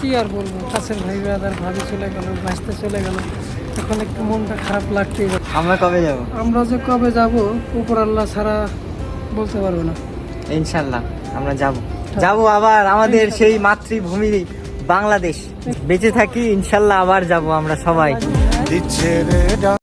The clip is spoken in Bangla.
কি আর বলব? কাছের ভাই ব্রাদার ভাবি চলে গেল বাঁচতে চলে গেল। এখন একটু মনটা খারাপ লাগতেই আমরা কবে যাব? আমরা যে কবে যাব উপর আল্লাহ ছাড়া বলতে পারব না। ইনশাল্লাহ আমরা যাব। যাব আবার আমাদের সেই মাতৃভূমি বাংলাদেশ। বেঁচে থাকি ইনশাল্লাহ আবার যাব আমরা সবাই। দিচ্ছে